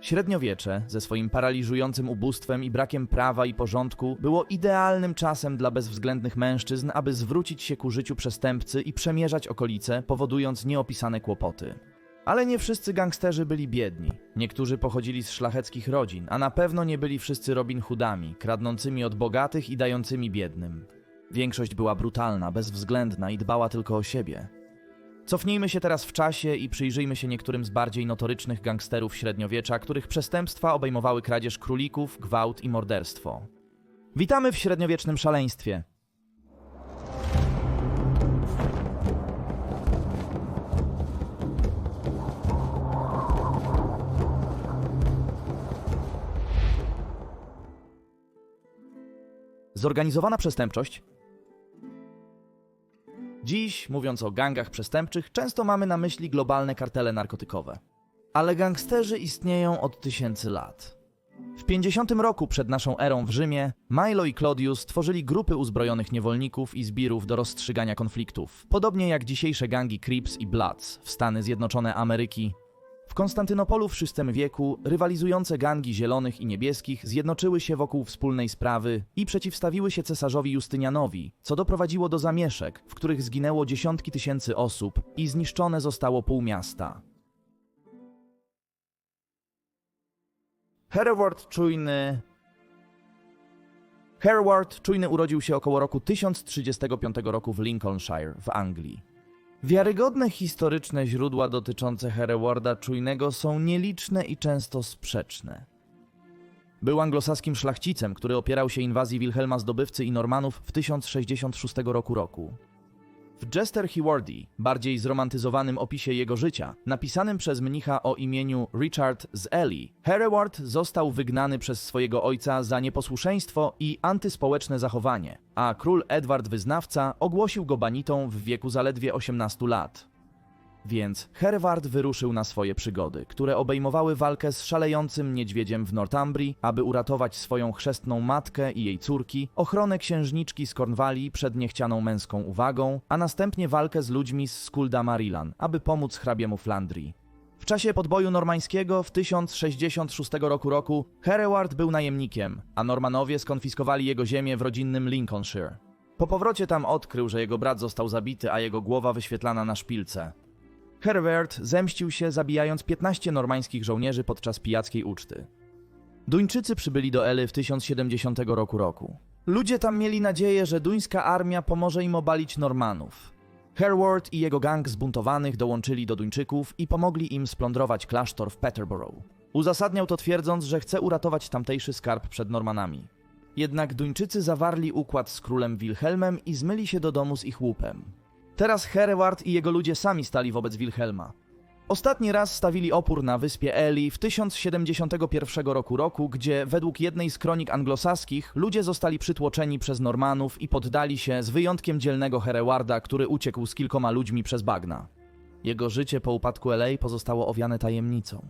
Średniowiecze, ze swoim paraliżującym ubóstwem i brakiem prawa i porządku, było idealnym czasem dla bezwzględnych mężczyzn, aby zwrócić się ku życiu przestępcy i przemierzać okolice, powodując nieopisane kłopoty. Ale nie wszyscy gangsterzy byli biedni. Niektórzy pochodzili z szlacheckich rodzin, a na pewno nie byli wszyscy Robin Hoodami, kradnącymi od bogatych i dającymi biednym. Większość była brutalna, bezwzględna i dbała tylko o siebie. Cofnijmy się teraz w czasie i przyjrzyjmy się niektórym z bardziej notorycznych gangsterów średniowiecza, których przestępstwa obejmowały kradzież królików, gwałt i morderstwo. Witamy w średniowiecznym szaleństwie. Zorganizowana przestępczość Dziś, mówiąc o gangach przestępczych, często mamy na myśli globalne kartele narkotykowe. Ale gangsterzy istnieją od tysięcy lat. W 50 roku przed naszą erą w Rzymie Milo i Claudius tworzyli grupy uzbrojonych niewolników i zbirów do rozstrzygania konfliktów, podobnie jak dzisiejsze gangi Crips i Bloods w Stany Zjednoczone Ameryki. W Konstantynopolu w VI wieku rywalizujące gangi zielonych i niebieskich zjednoczyły się wokół wspólnej sprawy i przeciwstawiły się cesarzowi Justynianowi, co doprowadziło do zamieszek, w których zginęło dziesiątki tysięcy osób i zniszczone zostało pół miasta. Hereward Czujny Hereward Czujny urodził się około roku 1035 roku w Lincolnshire w Anglii. Wiarygodne historyczne źródła dotyczące Herewarda Czujnego są nieliczne i często sprzeczne. Był anglosaskim szlachcicem, który opierał się inwazji Wilhelma Zdobywcy i Normanów w 1066 roku roku. W Jester Hiwardi, bardziej zromantyzowanym opisie jego życia, napisanym przez mnicha o imieniu Richard z Ely, Hereward został wygnany przez swojego ojca za nieposłuszeństwo i antyspołeczne zachowanie, a król Edward Wyznawca ogłosił go banitą w wieku zaledwie 18 lat. Więc Hereward wyruszył na swoje przygody, które obejmowały walkę z szalejącym niedźwiedziem w Northumbrii, aby uratować swoją chrzestną matkę i jej córki, ochronę księżniczki z Cornwalli przed niechcianą męską uwagą, a następnie walkę z ludźmi z Skulda Marilan, aby pomóc hrabiemu Flandrii. W czasie podboju normańskiego w 1066 roku roku Hereward był najemnikiem, a Normanowie skonfiskowali jego ziemię w rodzinnym Lincolnshire. Po powrocie tam odkrył, że jego brat został zabity, a jego głowa wyświetlana na szpilce. Hereward zemścił się, zabijając 15 normańskich żołnierzy podczas pijackiej uczty. Duńczycy przybyli do Ely w 1070 roku roku. Ludzie tam mieli nadzieję, że duńska armia pomoże im obalić Normanów. Hereward i jego gang zbuntowanych dołączyli do Duńczyków i pomogli im splądrować klasztor w Peterborough. Uzasadniał to twierdząc, że chce uratować tamtejszy skarb przed Normanami. Jednak Duńczycy zawarli układ z królem Wilhelmem i zmyli się do domu z ich łupem. Teraz Hereward i jego ludzie sami stali wobec Wilhelma. Ostatni raz stawili opór na wyspie Eli w 1071 roku roku, gdzie według jednej z kronik anglosaskich ludzie zostali przytłoczeni przez Normanów i poddali się z wyjątkiem dzielnego Herewarda, który uciekł z kilkoma ludźmi przez bagna. Jego życie po upadku LA pozostało owiane tajemnicą.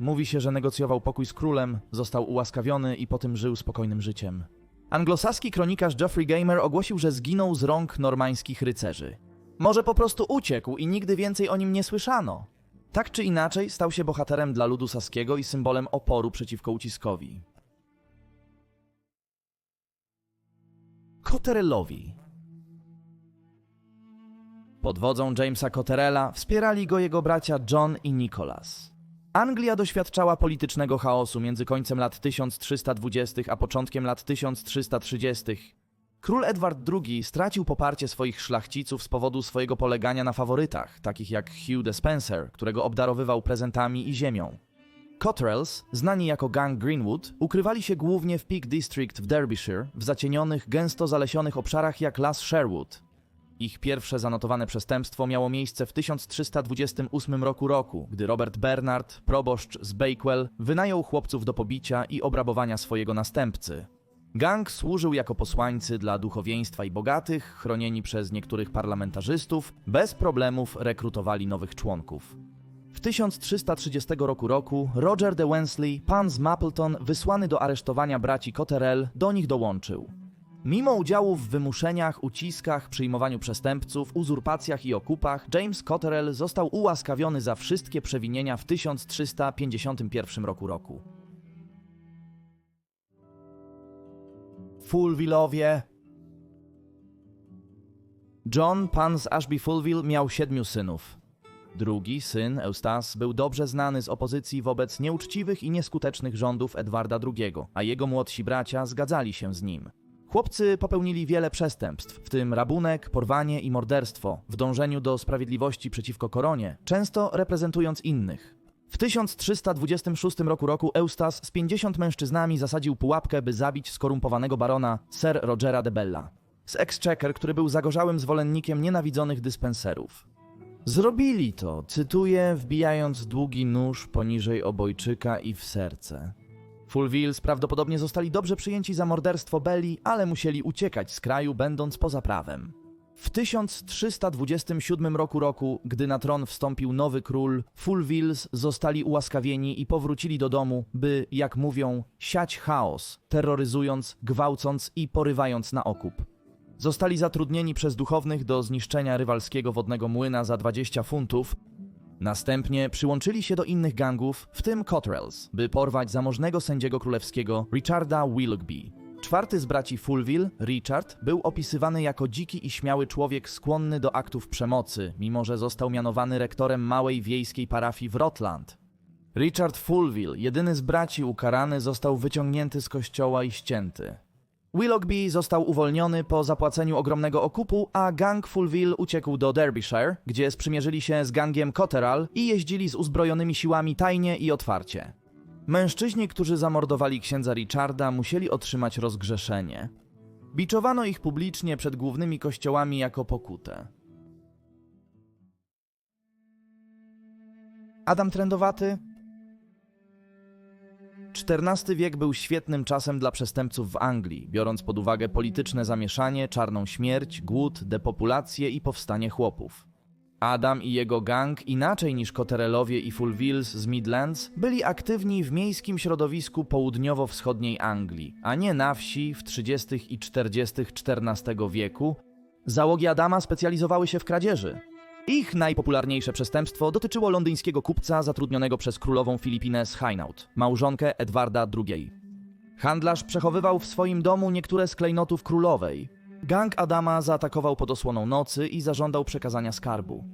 Mówi się, że negocjował pokój z królem, został ułaskawiony i potem żył spokojnym życiem. Anglosaski kronikarz Geoffrey Gamer ogłosił, że zginął z rąk normańskich rycerzy. Może po prostu uciekł i nigdy więcej o nim nie słyszano. Tak czy inaczej, stał się bohaterem dla ludu saskiego i symbolem oporu przeciwko uciskowi. Cotterellowi Pod wodzą Jamesa Cotterella wspierali go jego bracia John i Nicholas. Anglia doświadczała politycznego chaosu między końcem lat 1320 a początkiem lat 1330. Król Edward II stracił poparcie swoich szlachciców z powodu swojego polegania na faworytach, takich jak Hugh de Spencer, którego obdarowywał prezentami i ziemią. Cotterells, znani jako gang Greenwood, ukrywali się głównie w Peak District w Derbyshire, w zacienionych, gęsto zalesionych obszarach jak las Sherwood. Ich pierwsze zanotowane przestępstwo miało miejsce w 1328 roku roku, gdy Robert Bernard, proboszcz z Bakewell, wynajął chłopców do pobicia i obrabowania swojego następcy. Gang służył jako posłańcy dla duchowieństwa i bogatych, chronieni przez niektórych parlamentarzystów, bez problemów rekrutowali nowych członków. W 1330 roku roku Roger de Wensley, pan z Mapleton, wysłany do aresztowania braci Cotterell, do nich dołączył. Mimo udziału w wymuszeniach, uciskach, przyjmowaniu przestępców, uzurpacjach i okupach, James Cotterell został ułaskawiony za wszystkie przewinienia w 1351 roku roku. John, pan z Ashby Fulville, miał siedmiu synów. Drugi, syn, Eustace, był dobrze znany z opozycji wobec nieuczciwych i nieskutecznych rządów Edwarda II, a jego młodsi bracia zgadzali się z nim. Chłopcy popełnili wiele przestępstw, w tym rabunek, porwanie i morderstwo, w dążeniu do sprawiedliwości przeciwko koronie, często reprezentując innych. W 1326 roku roku Eustace z 50 mężczyznami zasadził pułapkę, by zabić skorumpowanego barona Sir Rogera de Bella z Exchequer, który był zagorzałym zwolennikiem nienawidzonych dyspenserów. Zrobili to, cytuję, wbijając długi nóż poniżej obojczyka i w serce. Fulvilles prawdopodobnie zostali dobrze przyjęci za morderstwo Belli, ale musieli uciekać z kraju, będąc poza prawem. W 1327 roku roku, gdy na tron wstąpił nowy król, Fulvilles zostali ułaskawieni i powrócili do domu, by, jak mówią, siać chaos, terroryzując, gwałcąc i porywając na okup. Zostali zatrudnieni przez duchownych do zniszczenia rywalskiego wodnego młyna za 20 funtów. Następnie przyłączyli się do innych gangów, w tym Cotterells, by porwać zamożnego sędziego królewskiego Richarda Willoughby. Czwarty z braci Fulville, Richard, był opisywany jako dziki i śmiały człowiek skłonny do aktów przemocy, mimo że został mianowany rektorem małej wiejskiej parafii w Rotland. Richard Fulville, jedyny z braci ukarany, został wyciągnięty z kościoła i ścięty. Willoughby został uwolniony po zapłaceniu ogromnego okupu, a gang Fulville uciekł do Derbyshire, gdzie sprzymierzyli się z gangiem Cotterell i jeździli z uzbrojonymi siłami tajnie i otwarcie. Mężczyźni, którzy zamordowali księdza Richarda, musieli otrzymać rozgrzeszenie. Biczowano ich publicznie przed głównymi kościołami jako pokutę. Adam Trendowaty XIV wiek był świetnym czasem dla przestępców w Anglii, biorąc pod uwagę polityczne zamieszanie, czarną śmierć, głód, depopulację i powstanie chłopów. Adam i jego gang, inaczej niż Cotterellowie i Fulvilles z Midlands, byli aktywni w miejskim środowisku południowo-wschodniej Anglii, a nie na wsi w 30. i 40. XIV wieku. Załogi Adama specjalizowały się w kradzieży. Ich najpopularniejsze przestępstwo dotyczyło londyńskiego kupca zatrudnionego przez królową Filipinę Hainaut, małżonkę Edwarda II. Handlarz przechowywał w swoim domu niektóre z klejnotów królowej. Gang Adama zaatakował pod osłoną nocy i zażądał przekazania skarbu.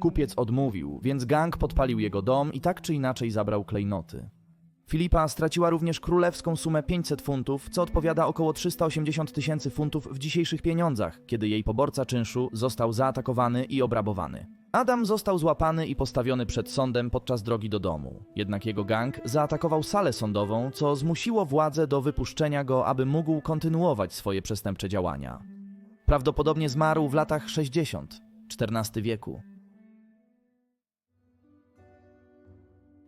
Kupiec odmówił, więc gang podpalił jego dom i tak czy inaczej zabrał klejnoty. Filipa straciła również królewską sumę 500 funtów, co odpowiada około 380 tysięcy funtów w dzisiejszych pieniądzach, kiedy jej poborca czynszu został zaatakowany i obrabowany. Adam został złapany i postawiony przed sądem podczas drogi do domu. Jednak jego gang zaatakował salę sądową, co zmusiło władze do wypuszczenia go, aby mógł kontynuować swoje przestępcze działania. Prawdopodobnie zmarł w latach 60 XIV wieku.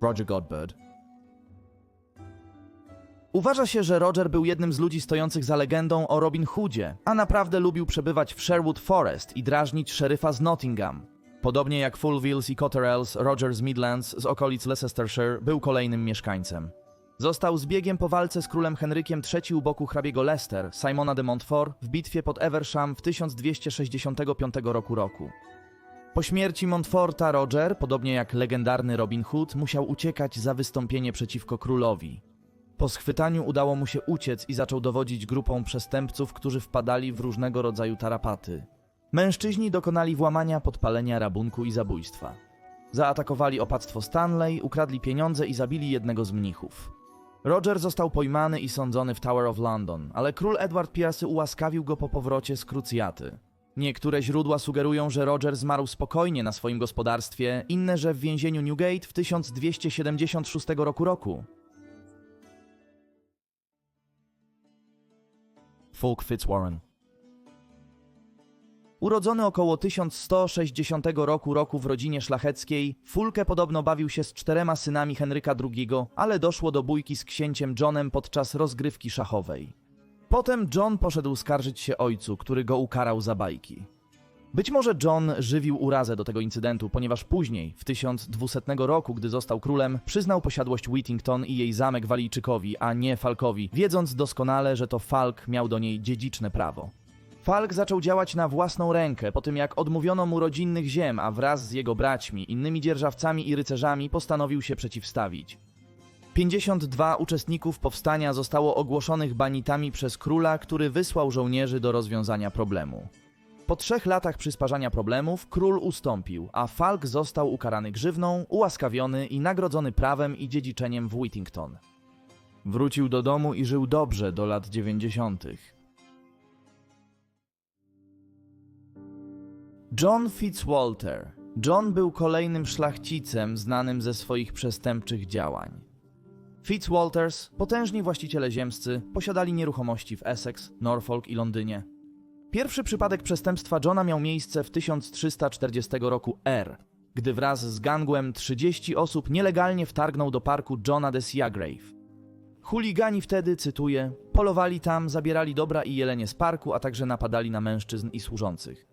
Roger Godbird Uważa się, że Roger był jednym z ludzi stojących za legendą o Robin Hoodzie, a naprawdę lubił przebywać w Sherwood Forest i drażnić szeryfa z Nottingham. Podobnie jak Fulvilles i Cotterells, Roger z Midlands z okolic Leicestershire był kolejnym mieszkańcem. Został zbiegiem po walce z królem Henrykiem III u boku hrabiego Leicester, Simona de Montfort, w bitwie pod Eversham w 1265 roku roku. Po śmierci Montforta Roger, podobnie jak legendarny Robin Hood, musiał uciekać za wystąpienie przeciwko królowi. Po schwytaniu udało mu się uciec i zaczął dowodzić grupą przestępców, którzy wpadali w różnego rodzaju tarapaty. Mężczyźni dokonali włamania, podpalenia, rabunku i zabójstwa. Zaatakowali opactwo Stanley, ukradli pieniądze i zabili jednego z mnichów. Roger został pojmany i sądzony w Tower of London, ale król Edward I ułaskawił go po powrocie z krucjaty. Niektóre źródła sugerują, że Roger zmarł spokojnie na swoim gospodarstwie, inne, że w więzieniu Newgate w 1276 roku roku. Fulk Fitzwarren. Urodzony około 1160 roku roku w rodzinie szlacheckiej, Fulke podobno bawił się z czterema synami Henryka II, ale doszło do bójki z księciem Johnem podczas rozgrywki szachowej. Potem John poszedł skarżyć się ojcu, który go ukarał za bajki. Być może John żywił urazę do tego incydentu, ponieważ później, w 1200 roku, gdy został królem, przyznał posiadłość Whittington i jej zamek Walijczykowi, a nie Falkowi, wiedząc doskonale, że to Falk miał do niej dziedziczne prawo. Falk zaczął działać na własną rękę po tym, jak odmówiono mu rodzinnych ziem, a wraz z jego braćmi, innymi dzierżawcami i rycerzami postanowił się przeciwstawić. 52 uczestników powstania zostało ogłoszonych banitami przez króla, który wysłał żołnierzy do rozwiązania problemu. Po trzech latach przysparzania problemów król ustąpił, a Falk został ukarany grzywną, ułaskawiony i nagrodzony prawem i dziedziczeniem w Whittington. Wrócił do domu i żył dobrze do lat 90. John Fitzwalter. John był kolejnym szlachcicem znanym ze swoich przestępczych działań. Fitzwalters, potężni właściciele ziemscy, posiadali nieruchomości w Essex, Norfolk i Londynie. Pierwszy przypadek przestępstwa Johna miał miejsce w 1340 roku R, gdy wraz z gangłem 30 osób nielegalnie wtargnął do parku Johna de Seagrave. Chuligani wtedy, cytuję, polowali tam, zabierali dobra i jelenie z parku, a także napadali na mężczyzn i służących.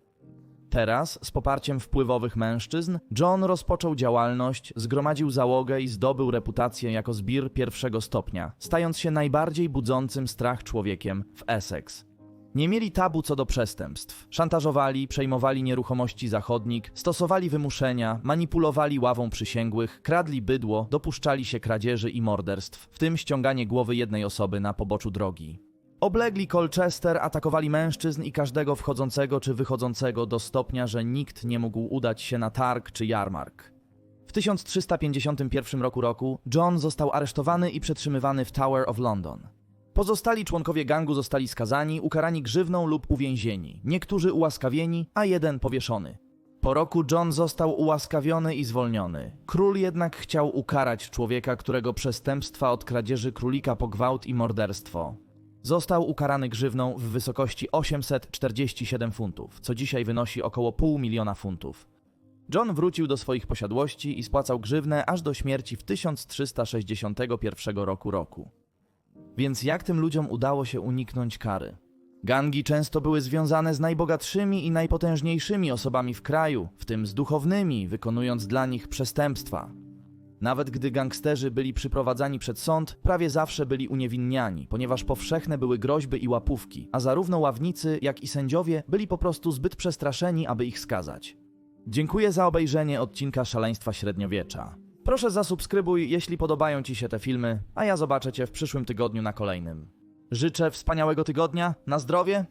Teraz, z poparciem wpływowych mężczyzn, John rozpoczął działalność, zgromadził załogę i zdobył reputację jako zbir pierwszego stopnia, stając się najbardziej budzącym strach człowiekiem w Essex. Nie mieli tabu co do przestępstw. Szantażowali, przejmowali nieruchomości zachodnik, stosowali wymuszenia, manipulowali ławą przysięgłych, kradli bydło, dopuszczali się kradzieży i morderstw, w tym ściąganie głowy jednej osoby na poboczu drogi. Oblegli Colchester, atakowali mężczyzn i każdego wchodzącego czy wychodzącego do stopnia, że nikt nie mógł udać się na targ czy jarmark. W 1351 roku roku John został aresztowany i przetrzymywany w Tower of London. Pozostali członkowie gangu zostali skazani, ukarani grzywną lub uwięzieni, niektórzy ułaskawieni, a jeden powieszony. Po roku John został ułaskawiony i zwolniony. Król jednak chciał ukarać człowieka, którego przestępstwa od kradzieży królika po gwałt i morderstwo. Został ukarany grzywną w wysokości 847 funtów, co dzisiaj wynosi około pół miliona funtów. John wrócił do swoich posiadłości i spłacał grzywnę aż do śmierci w 1361 roku roku. Więc jak tym ludziom udało się uniknąć kary? Gangi często były związane z najbogatszymi i najpotężniejszymi osobami w kraju, w tym z duchownymi, wykonując dla nich przestępstwa. Nawet gdy gangsterzy byli przyprowadzani przed sąd, prawie zawsze byli uniewinniani, ponieważ powszechne były groźby i łapówki, a zarówno ławnicy, jak i sędziowie byli po prostu zbyt przestraszeni, aby ich skazać. Dziękuję za obejrzenie odcinka Szaleństwa Średniowiecza. Proszę zasubskrybuj, jeśli podobają Ci się te filmy, a ja zobaczę Cię w przyszłym tygodniu na kolejnym. Życzę wspaniałego tygodnia, na zdrowie